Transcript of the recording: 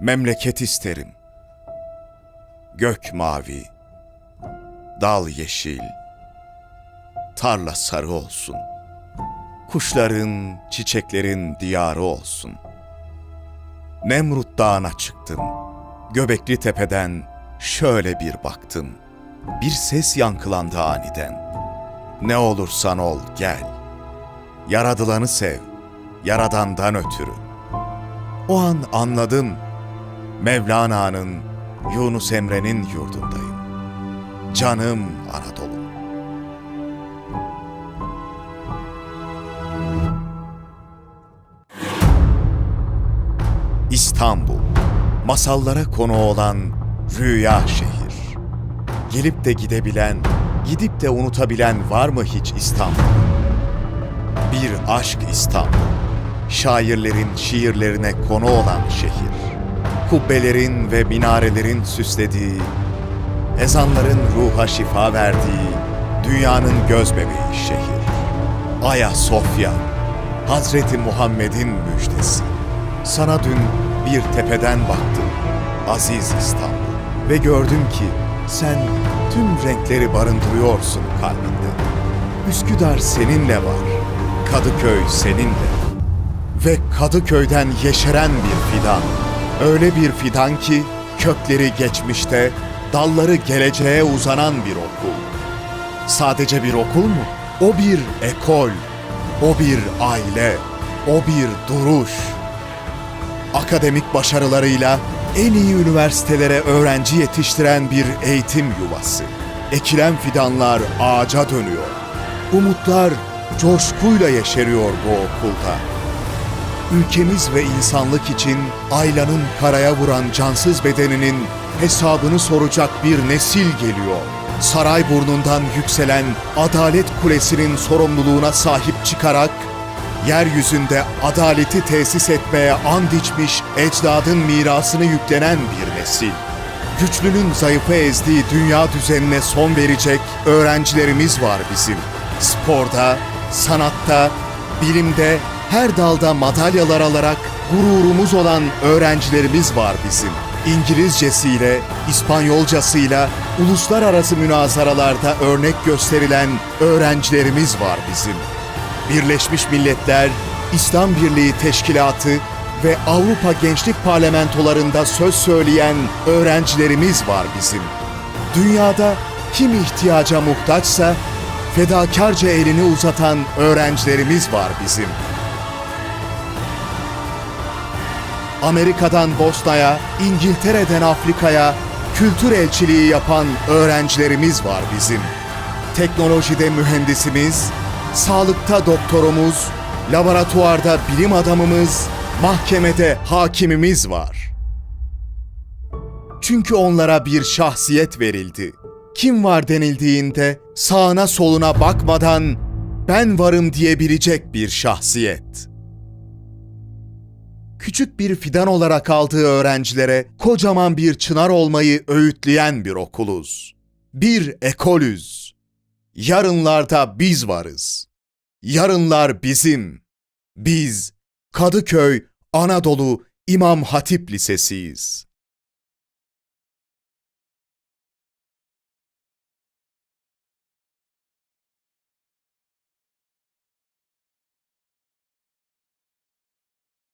memleket isterim. Gök mavi, dal yeşil, tarla sarı olsun. Kuşların, çiçeklerin diyarı olsun. Nemrut Dağı'na çıktım. Göbekli Tepe'den şöyle bir baktım. Bir ses yankılandı aniden. Ne olursan ol gel. Yaradılanı sev, yaradandan ötürü. O an anladım. Mevlana'nın, Yunus Emre'nin yurdundayım. Canım Anadolu. İstanbul, masallara konu olan rüya şehir. Gelip de gidebilen, gidip de unutabilen var mı hiç İstanbul? Bir aşk İstanbul, şairlerin şiirlerine konu olan şehir. Kubbelerin ve minarelerin süslediği, ezanların ruha şifa verdiği, dünyanın göz bebeği şehir. Aya Sofya, Hazreti Muhammed'in müjdesi. Sana dün bir tepeden baktım, aziz İstanbul. Ve gördüm ki sen tüm renkleri barındırıyorsun kalbinde. Üsküdar seninle var, Kadıköy seninle. Ve Kadıköy'den yeşeren bir fidan. Öyle bir fidan ki kökleri geçmişte, dalları geleceğe uzanan bir okul. Sadece bir okul mu? O bir ekol, o bir aile, o bir duruş. Akademik başarılarıyla en iyi üniversitelere öğrenci yetiştiren bir eğitim yuvası. Ekilen fidanlar ağaca dönüyor. Umutlar coşkuyla yeşeriyor bu okulda. Ülkemiz ve insanlık için Ayla'nın karaya vuran cansız bedeninin hesabını soracak bir nesil geliyor. Sarayburnu'ndan yükselen Adalet Kulesi'nin sorumluluğuna sahip çıkarak yeryüzünde adaleti tesis etmeye and içmiş ecdadın mirasını yüklenen bir nesil. Güçlünün zayıfı ezdiği dünya düzenine son verecek öğrencilerimiz var bizim. Sporda, sanatta, bilimde, her dalda madalyalar alarak gururumuz olan öğrencilerimiz var bizim. İngilizcesiyle, İspanyolcasıyla uluslararası münazaralarda örnek gösterilen öğrencilerimiz var bizim. Birleşmiş Milletler, İslam Birliği Teşkilatı ve Avrupa Gençlik Parlamentolarında söz söyleyen öğrencilerimiz var bizim. Dünyada kim ihtiyaca muhtaçsa fedakarca elini uzatan öğrencilerimiz var bizim. Amerika'dan Bosna'ya, İngiltere'den Afrika'ya kültür elçiliği yapan öğrencilerimiz var bizim. Teknolojide mühendisimiz, sağlıkta doktorumuz, laboratuvarda bilim adamımız, mahkemede hakimimiz var. Çünkü onlara bir şahsiyet verildi. Kim var denildiğinde sağına soluna bakmadan ben varım diyebilecek bir şahsiyet. Küçük bir fidan olarak aldığı öğrencilere kocaman bir çınar olmayı öğütleyen bir okuluz. Bir ekolüz. Yarınlarda biz varız. Yarınlar bizim. Biz Kadıköy Anadolu İmam Hatip Lisesi'yiz.